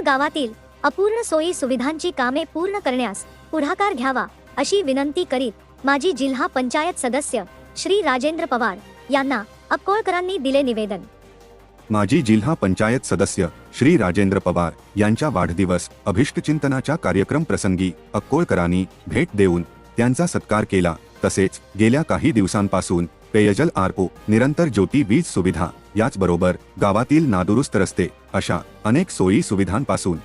गावातील अपूर्ण सोयी सुविधांची कामे पूर्ण करण्यास पुढाकार घ्यावा अशी विनंती करीत माजी जिल्हा पंचायत सदस्य श्री राजेंद्र पवार यांना अक्कोळकरांनी दिले निवेदन. माजी जिल्हा पंचायत सदस्य श्री राजेंद्र पवार यांच्या वाढदिवस अभिष्टचिंतनाच्या कार्यक्रम प्रसंगी अक्कोळकरांनी भेट देऊन त्यांचा सत्कार केला. तसेच गेल्या काही दिवसांपासून पेयजल आरओ निरंतर ज्योती वीज सुविधा याचबरोबर गावातील नादुरुस्त रस्ते अशा अनेक सोयी सुविधांपासून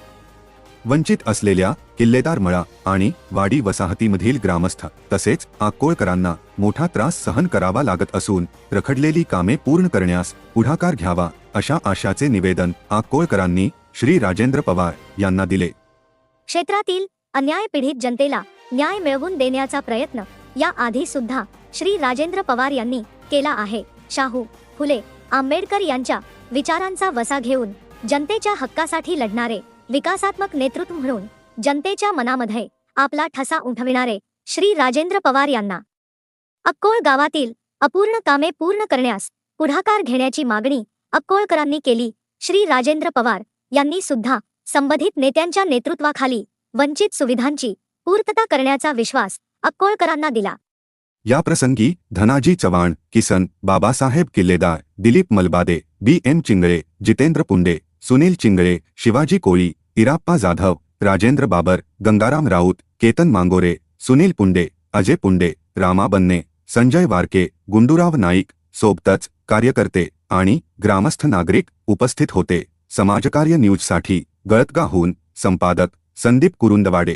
वंचित असलेल्या किल्लेदार मळा आणि वाडी वसाहतीमधील ग्रामस्थ तसेच आकोळकरांना मोठा त्रास सहन करावा लागत असून रखडलेली कामे पूर्ण करण्यास पुढाकार घ्यावा अशा आशाचे निवेदन आकोळकरांनी श्री राजेंद्र पवार यांना दिले. क्षेत्रातील अन्याय पीडित जनतेला न्याय मिळवून देण्याचा प्रयत्न या आधी सुद्धा श्री राजेंद्र पवार यांनी केला आहे. शाहू फुले आंबेडकर यांच्या विचारांचा वसा घेऊन जनतेच्या हक्कासाठी लढणारे विकासात्मक नेतृत्व म्हणून जनतेच्या मनामध्ये आपला ठसा उठविणारे श्री राजेंद्र पवार यांना अक्कोळ गावातील अपूर्ण कामे पूर्ण करण्यास पुढाकार घेण्याची मागणी अक्कोळकरांनी केली. श्री राजेंद्र पवार यांनी सुद्धा संबंधित नेत्यांच्या नेतृत्वाखाली वंचित सुविधांची पूर्तता करण्याचा विश्वास अक्कोळकरांना दिला. या प्रसंगी धनाजी चव्हाण किसन बाबासाहेब किल्लेदार दिलीप मलबादे बी एम चिंगळे जितेंद्र पुंडे सुनील चिंगळे शिवाजी कोळी इराप्पा जाधव राजेंद्र बाबर गंगाराम राऊत केतन मांगोरे सुनील पुंडे अजय पुंडे रामा बन्ने संजय वारके गुंडूराव नाईक सोबतच कार्यकर्ते आणि ग्रामस्थ नागरिक उपस्थित होते. समाजकार्य न्यूजसाठी गळतगाहून संपादक संदीप कुरुंदवाडे.